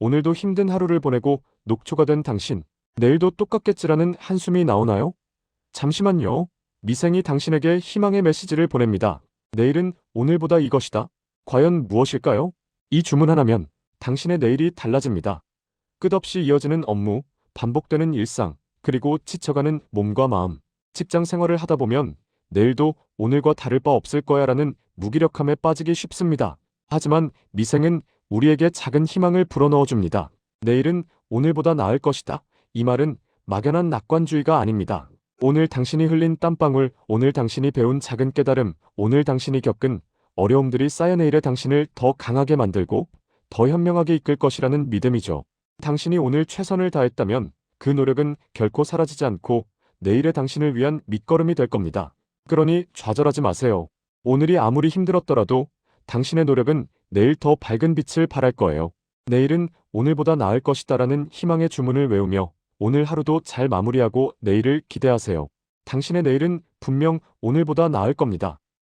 오늘도 힘든 하루를 보내고 녹초가 된 당신. 내일도 똑같겠지라는 한숨이 나오나요? 잠시만요. 미생이 당신에게 희망의 메시지를 보냅니다. 내일은 오늘보다 이것이다. 과연 무엇일까요? 이 주문 하나면 당신의 내일이 달라집니다. 끝없이 이어지는 업무, 반복되는 일상, 그리고 지쳐가는 몸과 마음. 직장 생활을 하다 보면 내일도 오늘과 다를 바 없을 거야 라는 무기력함에 빠지기 쉽습니다. 하지만 미생은 우리에게 작은 희망을 불어넣어 줍니다. 내일은 오늘보다 나을 것이다. 이 말은 막연한 낙관주의가 아닙니다. 오늘 당신이 흘린 땀방울, 오늘 당신이 배운 작은 깨달음, 오늘 당신이 겪은 어려움들이 쌓여 내일의 당신을 더 강하게 만들고 더 현명하게 이끌 것이라는 믿음이죠. 당신이 오늘 최선을 다했다면 그 노력은 결코 사라지지 않고 내일의 당신을 위한 밑거름이 될 겁니다. 그러니 좌절하지 마세요. 오늘이 아무리 힘들었더라도 당신의 노력은 내일 더 밝은 빛을 발할 거예요. 내일은 오늘보다 나을 것이다라는 희망의 주문을 외우며 오늘 하루도 잘 마무리하고 내일을 기대하세요. 당신의 내일은 분명 오늘보다 나을 겁니다.